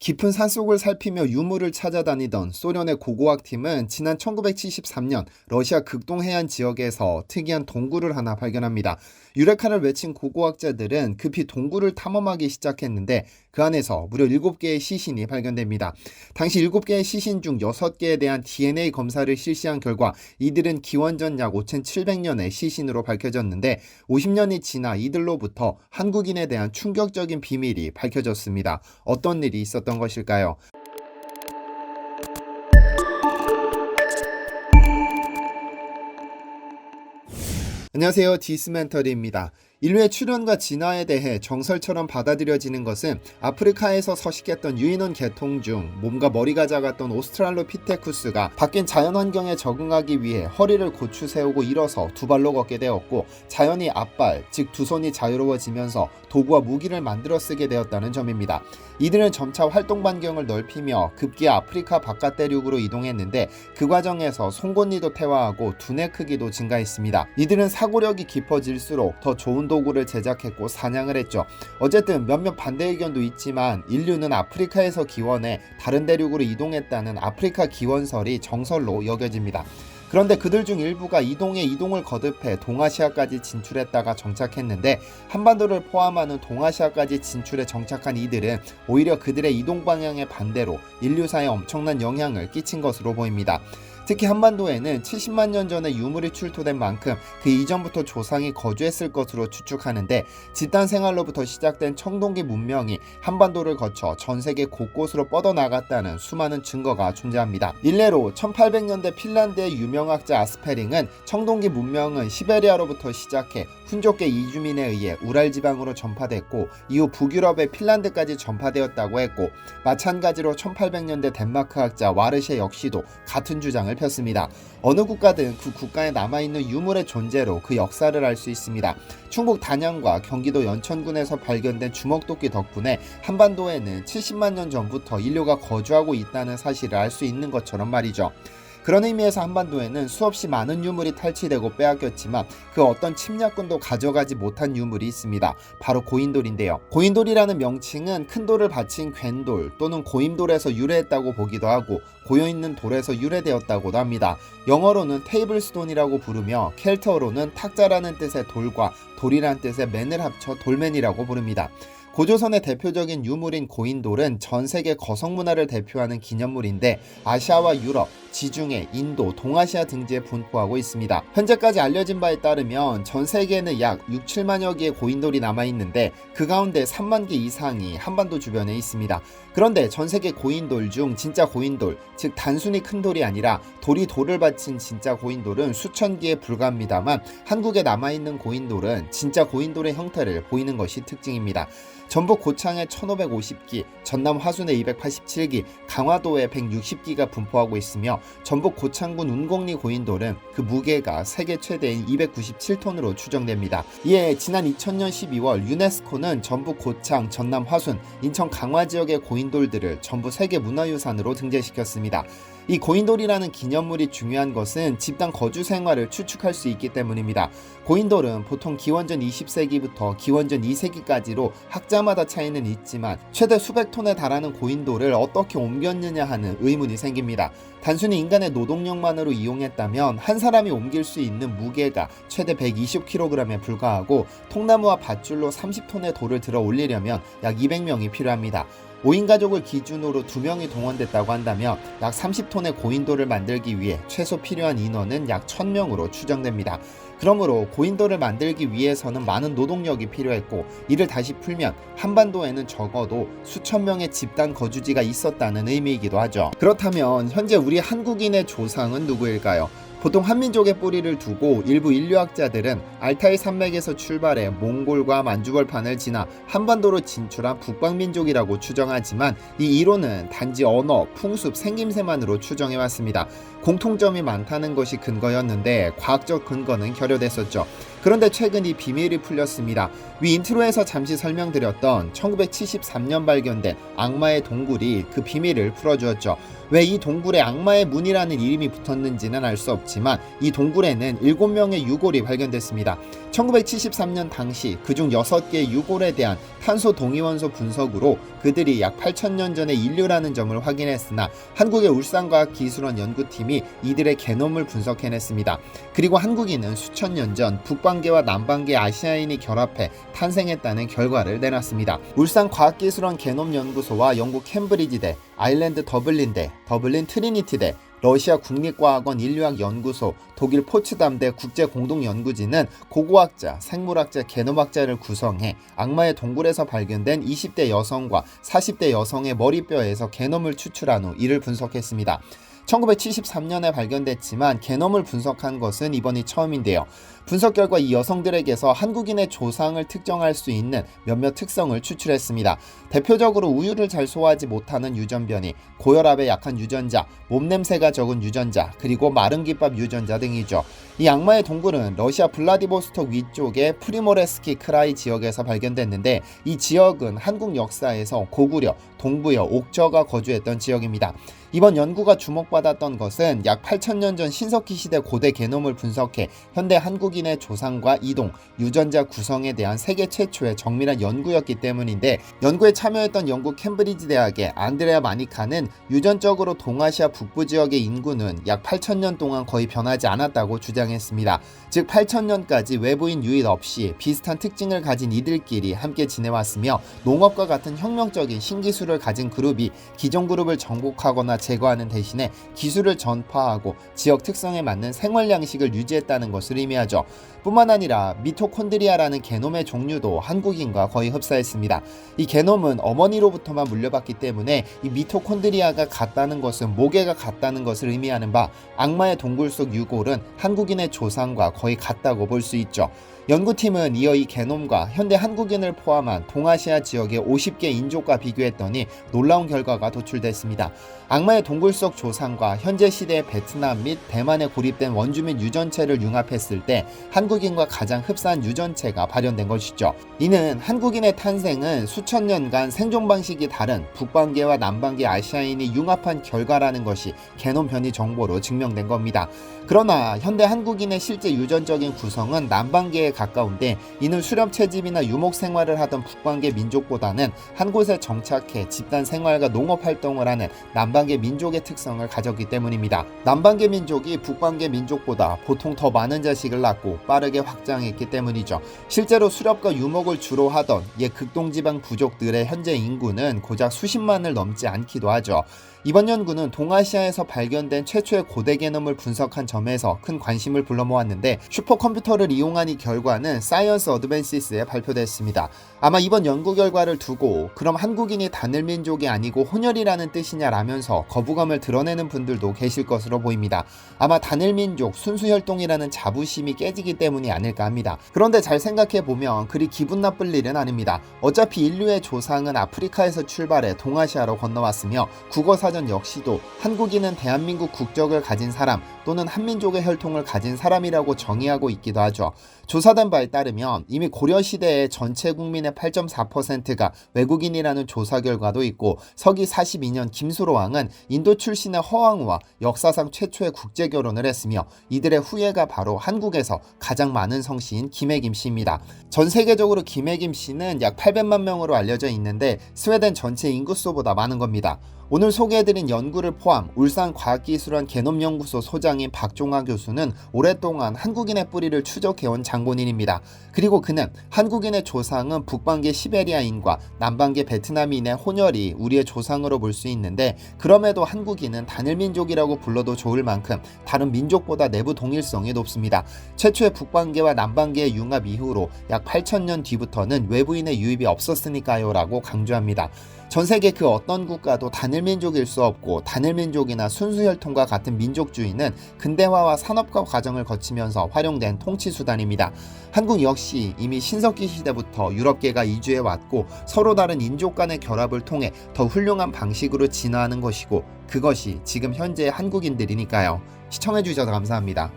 깊은 산속을 살피며 유물을 찾아다니던 소련의 고고학 팀은 지난 1973년 러시아 극동 해안 지역에서 특이한 동굴을 하나 발견합니다. 유레카를 외친 고고학자들은 급히 동굴을 탐험하기 시작했는데 그 안에서 무려 7개의 시신이 발견됩니다. 당시 7개의 시신 중 6개에 대한 DNA 검사를 실시한 결과 이들은 기원전 약 5700년의 시신으로 밝혀졌는데 50년이 지나 이들로부터 한국인에 대한 충격적인 비밀이 밝혀졌습니다. 어떤 일이 있었던 것일까요? 안녕하세요. 디스멘터리입니다. 인류의 출현과 진화에 대해 정설처럼 받아들여지는 것은 아프리카에서 서식했던 유인원 계통 중 몸과 머리가 작았던 오스트랄로피테쿠스가 바뀐 자연 환경에 적응하기 위해 허리를 고추 세우고 일어서 두 발로 걷게 되었고 자연이 앞발, 즉 두 손이 자유로워지면서 도구와 무기를 만들어 쓰게 되었다는 점입니다. 이들은 점차 활동 반경을 넓히며 급기야 아프리카 바깥 대륙으로 이동했는데 그 과정에서 송곳니도 퇴화하고 두뇌 크기도 증가했습니다. 이들은 사고력이 깊어질수록 더 좋은 도구를 제작했고 사냥을 했죠. 어쨌든 몇몇 반대 의견도 있지만 인류는 아프리카에서 기원해 다른 대륙으로 이동했다는 아프리카 기원설이 정설로 여겨집니다. 그런데 그들 중 일부가 이동에 이동을 거듭해 동아시아까지 진출했다가 정착했는데 한반도를 포함하는 동아시아까지 진출해 정착한 이들은 오히려 그들의 이동 방향의 반대로 인류사에 엄청난 영향을 끼친 것으로 보입니다. 특히 한반도에는 70만 년 전에 유물이 출토된 만큼 그 이전부터 조상이 거주했을 것으로 추측하는데 집단 생활로부터 시작된 청동기 문명이 한반도를 거쳐 전 세계 곳곳으로 뻗어나갔다는 수많은 증거가 존재합니다. 일례로 1800년대 핀란드의 유명학자 아스페링은 청동기 문명은 시베리아로부터 시작해 훈족계 이주민에 의해 우랄 지방으로 전파됐고 이후 북유럽의 핀란드까지 전파되었다고 했고 마찬가지로 1800년대 덴마크 학자 와르셰 역시도 같은 주장을 폈습니다. 어느 국가든 그 국가에 남아있는 유물의 존재로 그 역사를 알 수 있습니다. 충북 단양과 경기도 연천군에서 발견된 주먹도끼 덕분에 한반도에는 70만 년 전부터 인류가 거주하고 있다는 사실을 알 수 있는 것처럼 말이죠. 그런 의미에서 한반도에는 수없이 많은 유물이 탈취되고 빼앗겼지만 그 어떤 침략군도 가져가지 못한 유물이 있습니다. 바로 고인돌인데요. 고인돌이라는 명칭은 큰 돌을 받친 괜돌 또는 고임돌에서 유래했다고 보기도 하고 고여있는 돌에서 유래되었다고도 합니다. 영어로는 테이블스톤이라고 부르며 켈터어로는 탁자라는 뜻의 돌과 돌이란 뜻의 맨을 합쳐 돌맨이라고 부릅니다. 고조선의 대표적인 유물인 고인돌은 전 세계 거성 문화를 대표하는 기념물인데 아시아와 유럽, 지중해, 인도, 동아시아 등지에 분포하고 있습니다. 현재까지 알려진 바에 따르면 전 세계에는 약 6, 7만여 개의 고인돌이 남아 있는데 그 가운데 3만 개 이상이 한반도 주변에 있습니다. 그런데 전 세계 고인돌 중 진짜 고인돌, 즉 단순히 큰 돌이 아니라 돌이 돌을 바친 진짜 고인돌은 수천 개에 불과합니다만 한국에 남아 있는 고인돌은 진짜 고인돌의 형태를 보이는 것이 특징입니다. 전북 고창에 1550기, 전남 화순에 287기, 강화도에 160기가 분포하고 있으며 전북 고창군 운곡리 고인돌은 그 무게가 세계 최대인 297톤으로 추정됩니다. 이에 지난 2000년 12월 유네스코는 전북 고창, 전남 화순, 인천 강화 지역의 고인 돌들을 전부 세계 문화유산으로 등재시켰습니다. 이 고인돌이라는 기념물이 중요한 것은 집단 거주 생활을 추측할 수 있기 때문입니다. 고인돌은 보통 기원전 20세기부터 기원전 2세기까지로 학자마다 차이는 있지만 최대 수백 톤에 달하는 고인돌을 어떻게 옮겼느냐 하는 의문이 생깁니다. 단순히 인간의 노동력만으로 이용했다면 한 사람이 옮길 수 있는 무게가 최대 120kg에 불과하고 통나무와 밧줄로 30톤의 돌을 들어 올리려면 약 200명이 필요합니다. 5인 가족을 기준으로 2명이 동원됐다고 한다면 약 30톤의 고인돌을 만들기 위해 최소 필요한 인원은 약 1000명으로 추정됩니다. 그러므로 고인돌을 만들기 위해서는 많은 노동력이 필요했고 이를 다시 풀면 한반도에는 적어도 수천 명의 집단 거주지가 있었다는 의미이기도 하죠. 그렇다면 현재 우리 한국인의 조상은 누구일까요? 보통 한민족의 뿌리를 두고 일부 인류학자들은 알타이 산맥에서 출발해 몽골과 만주벌판을 지나 한반도로 진출한 북방민족이라고 추정하지만 이 이론은 단지 언어, 풍습, 생김새만으로 추정해 왔습니다. 공통점이 많다는 것이 근거였는데 과학적 근거는 결여됐었죠. 그런데 최근 이 비밀이 풀렸습니다. 위 인트로에서 잠시 설명드렸던 1973년 발견된 악마의 동굴이 그 비밀을 풀어주었죠. 왜 이 동굴에 악마의 문이라는 이름이 붙었는지는 알 수 없지만 이 동굴에는 7명의 유골이 발견됐습니다. 1973년 당시 그중 6개의 유골에 대한 탄소 동위원소 분석으로 그들이 약 8천년 전의 인류라는 점을 확인했으나 한국의 울산과학기술원 연구팀이 이들의 게놈을 분석해냈습니다. 그리고 한국인은 수천 년 전 북방계와 남방계 아시아인이 결합해 탄생했다는 결과를 내놨습니다. 울산 과학기술원 게놈연구소와 영국 캠브리지대, 아일랜드 더블린대, 더블린 트리니티대, 러시아 국립과학원 인류학연구소, 독일 포츠담대 국제공동연구진은 고고학자, 생물학자, 게놈학자를 구성해 악마의 동굴에서 발견된 20대 여성과 40대 여성의 머리뼈에서 게놈을 추출한 후 이를 분석했습니다. 1973년에 발견됐지만 게놈을 분석한 것은 이번이 처음인데요. 분석 결과 이 여성들에게서 한국인의 조상을 특정할 수 있는 몇몇 특성을 추출했습니다. 대표적으로 우유를 잘 소화하지 못하는 유전변이, 고혈압에 약한 유전자, 몸냄새가 적은 유전자, 그리고 마른 김밥 유전자 등이죠. 이 악마의 동굴은 러시아 블라디보스톡 위쪽의 프리모레스키 크라이 지역에서 발견됐는데 이 지역은 한국 역사에서 고구려, 동부여, 옥저가 거주했던 지역입니다. 이번 연구가 주목받았던 것은 약 8천년 전 신석기 시대 고대 게놈을 분석해 현대 한국인의 조상과 이동, 유전자 구성에 대한 세계 최초의 정밀한 연구였기 때문인데 연구에 참여했던 영국 캠브리지 대학의 안드레아 마니카는 유전적으로 동아시아 북부 지역의 인구는 약 8천년 동안 거의 변하지 않았다고 주장했습니다. 즉 8천년까지 외부인 유입 없이 비슷한 특징을 가진 이들끼리 함께 지내왔으며 농업과 같은 혁명적인 신기술을 가진 그룹이 기존 그룹을 정복하거나 제거하는 대신에 기술을 전파하고 지역 특성에 맞는 생활 양식을 유지했다는 것을 의미하죠. 뿐만 아니라 미토콘드리아라는 게놈의 종류도 한국인과 거의 흡사했습니다. 이 게놈은 어머니로부터만 물려받기 때문에 이 미토콘드리아가 같다는 것은 모계가 같다는 것을 의미하는 바 악마의 동굴 속 유골은 한국인의 조상과 거의 같다고 볼 수 있죠. 연구팀은 이어 이 게놈과 현대 한국인을 포함한 동아시아 지역의 50개 인종과 비교했더니 놀라운 결과가 도출됐습니다. 악마의 동굴 속 조상과 현재 시대의 베트남 및 대만에 고립된 원주민 유전체를 융합했을 때 한 국인과 가장 흡사한 유전체가 발현된 것이죠. 이는 한국인의 탄생은 수천 년간 생존 방식이 다른 북방계와 남방계 아시아인이 융합한 결과라는 것이 게놈 변이 정보로 증명된 겁니다. 그러나 현대 한국인의 실제 유전적인 구성은 남방계에 가까운데 이는 수렵 채집이나 유목 생활을 하던 북방계 민족보다는 한 곳에 정착해 집단 생활과 농업 활동을 하는 남방계 민족의 특성을 가졌기 때문입니다. 남방계 민족이 북방계 민족보다 보통 더 많은 자식을 낳고 빠 르게 확장했기 때문이죠. 실제로 수렵과 유목을 주로 하던 옛 극동지방 부족들의 현재 인구는 고작 수십만을 넘지 않기도 하죠. 이번 연구는 동아시아에서 발견된 최초의 고대 개념을 분석한 점에서 큰 관심을 불러 모았는데 슈퍼컴퓨터를 이용한 이 결과는 사이언스 어드밴시스에 발표됐습니다. 아마 이번 연구 결과를 두고 그럼 한국인이 단일 민족이 아니고 혼혈이라는 뜻이냐라면서 거부감을 드러내는 분들도 계실 것으로 보입니다. 아마 단일 민족 순수 혈통이라는 자부심이 깨지기 때문이 아닐까 합니다. 그런데 잘 생각해 보면 그리 기분 나쁠 일은 아닙니다. 어차피 인류의 조상은 아프리카에서 출발해 동아시아로 건너왔으며 국어사 사전 역시도 한국인은 대한민국 국적을 가진 사람 또는 한민족의 혈통을 가진 사람이라고 정의하고 있기도 하죠. 조사된 바에 따르면 이미 고려 시대에 전체 국민의 8.4%가 외국인이라는 조사 결과도 있고 서기 42년 김수로 왕은 인도 출신의 허왕우와 역사상 최초의 국제 결혼을 했으며 이들의 후예가 바로 한국에서 가장 많은 성씨인 김혜김 씨입니다. 전 세계적으로 김혜김 씨는 약 800만 명으로 알려져 있는데 스웨덴 전체 인구수보다 많은 겁니다. 오늘 소개해드린 연구를 포함 울산과학기술원 개놈연구소 소장인 박종화 교수는 오랫동안 한국인의 뿌리를 추적해온 장본인입니다. 그리고 그는 한국인의 조상은 북방계 시베리아인과 남방계 베트남인의 혼혈이 우리의 조상으로 볼 수 있는데 그럼에도 한국인은 단일민족이라고 불러도 좋을 만큼 다른 민족보다 내부 동일성이 높습니다. 최초의 북방계와 남방계의 융합 이후로 약 8천년 뒤부터는 외부인의 유입이 없었으니까요 라고 강조합니다. 전 세계 그 어떤 국가도 단일 민족일 수 없고 단일 민족이나 순수 혈통과 같은 민족주의는 근대화와 산업화 과정을 거치면서 활용된 통치 수단입니다. 한국 역시 이미 신석기 시대부터 유럽계가 이주해 왔고 서로 다른 인족 간의 결합을 통해 더 훌륭한 방식으로 진화하는 것이고 그것이 지금 현재 한국인들이니까요. 시청해 주셔서 감사합니다.